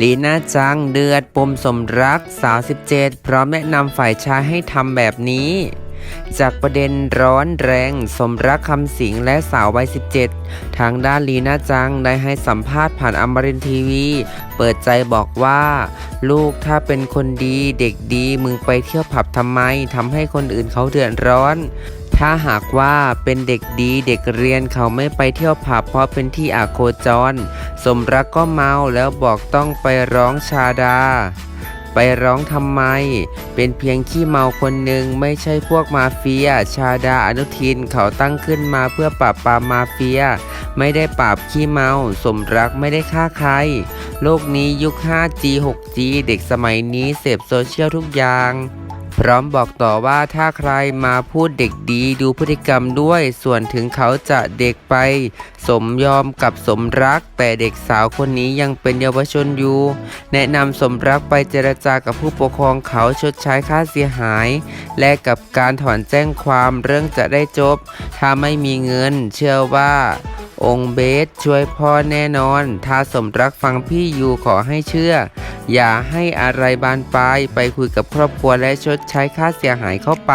ลีน่าจังเดือดปมสมรักสาว17 พร้อมแนะนำฝ่ายชายให้ทำแบบนี้ จากประเด็นร้อนแรง สมรักคำสิงและสาววัย 17 ทางด้านลีน่าจังได้ให้สัมภาษณ์ผ่านอมรินทีวี เปิดใจบอกว่า ลูกถ้าเป็นคนดีเด็กดีมึงไปเที่ยวผับทำไมทำให้คนอื่นเขาเดือดร้อนถ้าหากว่าเป็นเด็กดีเด็กเรียนเขาไม่ไปเที่ยวผับเพราะเป็นที่อาโคจร สมรักก็เมาแล้วบอกต้องไปร้องชาดา ไปร้องทำไม เป็นเพียงขี้เมาคนหนึ่งไม่ใช่พวกมาเฟีย ชาดาอนุทินเขาตั้งขึ้นมาเพื่อปราบปรามมาเฟีย ไม่ได้ปราบขี้เมา สมรักไม่ได้ฆ่าใคร โลกนี้ยุค 5G 6G เด็กสมัยนี้เสพโซเชียลทุกอย่าง พร้อมบอกต่อว่าถ้าใครมาพูดเด็กดีดูพฤติกรรมด้วย ส่วนถึงเขาจะเด็กไป สมยอมกับสมรัก แต่เด็กสาวคนนี้ยังเป็นเยาวชนอยู่ แนะนำสมรักไปเจรจากับผู้ปกครองเขาชดใช้ค่าเสียหาย และกับการถอนแจ้งความเรื่องจะได้จบ ถ้าไม่มีเงิน เชื่อว่า องค์เบสช่วยพ่อแน่นอน ถ้าสมรักฟังพี่อยู่ขอให้เชื่อ อย่าให้อะไรบานปลายไปคุยกับครอบครัวและชดใช้ค่าเสียหายเข้าไป